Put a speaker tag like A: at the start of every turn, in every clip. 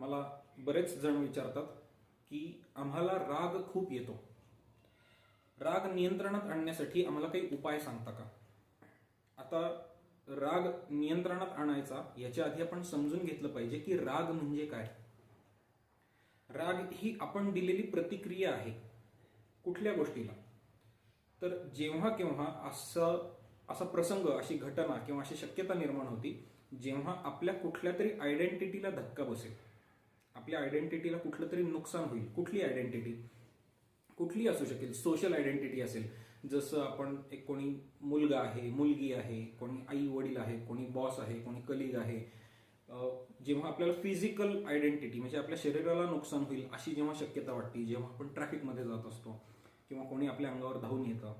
A: मला बरेच जण विचारतात की आम्हाला राग खूप येतो. राग नियंत्रणात आणण्यासाठी आम्हाला काही उपाय सांगता का? आता राग नियंत्रणात आणायचा याच्या आधी आपण समजून घेतलं पाहिजे की राग म्हणजे काय. राग ही आपण दिलेली प्रतिक्रिया आहे कुठल्या गोष्टीला. तर जेव्हा केव्हा असं असा प्रसंग अशी घटना किंवा अशी शक्यता निर्माण होती जेव्हा आपल्या कुठल्या तरी आयडेंटिटीला धक्का बसेल. आपल्या आयडेंटिटीला कुठलं तरी नुकसान होईल. कुठली आयडेंटिटी कुठली असू शकेल? सोशल आयडेंटिटी असेल. जसं आपण एक कोणी मुलगा आहे मुलगी आहे कोणी आई वडील आहे कोणी बॉस आहे कोणी कलिग आहे. जेव्हा आपल्याला फिजिकल आयडेंटिटी म्हणजे आपल्या शरीराला नुकसान होईल अशी जेव्हा शक्यता वाटते जेव्हा आपण ट्रॅफिकमध्ये जात असतो किंवा कोणी आपल्या अंगावर धावून येतं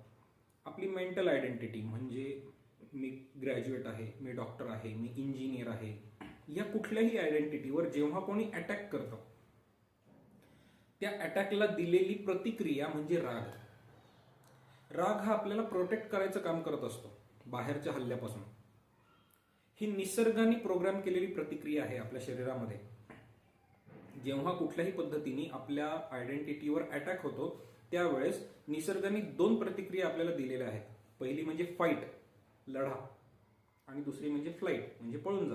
A: आपली मेंटल आयडेंटिटी म्हणजे मी ग्रॅज्युएट आहे मी डॉक्टर आहे मी इंजिनियर आहे या कुठल्याही आयडेंटिटीवर जेव्हा कोणी अटॅक करतं त्या अटॅकला दिलेली प्रतिक्रिया म्हणजे राग. राग हा आपल्याला प्रोटेक्ट करायचं काम करत असतो बाहेरच्या हल्ल्यापासून. ही निसर्गाने प्रोग्राम केलेली प्रतिक्रिया आहे आपल्या शरीरामध्ये. जेव्हा कुठल्याही पद्धतीने आपल्या आयडेंटिटीवर अटॅक होतो त्यावेळेस निसर्गाने दोन प्रतिक्रिया आपल्याला दिलेल्या आहेत. पहिली म्हणजे फाईट लढा. आणि दुसरी म्हणजे फ्लाईट म्हणजे पळून जा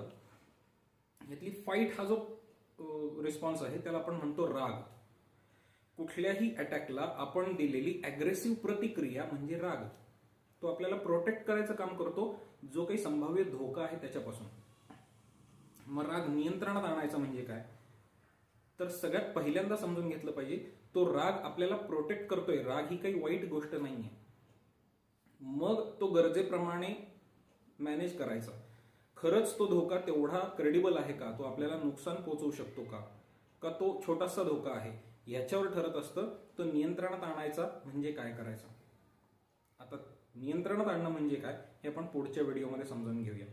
A: यातली फाईट हा जो रिस्पॉन्स आहे त्याला आपण म्हणतो राग. कुठल्याही अटॅकला आपण दिलेली अग्रेसिव्ह प्रतिक्रिया म्हणजे राग. तो आपल्याला प्रोटेक्ट करायचं काम करतो जो काही संभाव्य धोका आहे त्याच्यापासून. मग राग नियंत्रणात आणायचा म्हणजे काय? तर सगळ्यात पहिल्यांदा समजून घेतलं पाहिजे तो राग आपल्याला प्रोटेक्ट करतोय. राग ही काही वाईट गोष्ट नाहीये. मग तो गरजेप्रमाणे मॅनेज करायचा. खरंच तो धोका तेवढा क्रेडिबल आहे का? तो आपल्याला नुकसान पोहोचवू शकतो का? का तो छोटासा धोका आहे? याच्यावर ठरत असतं तो नियंत्रणात आणायचा म्हणजे काय करायचं? आता नियंत्रणात आणणं म्हणजे काय हे आपण पुढच्या व्हिडिओमध्ये समजून घेऊया.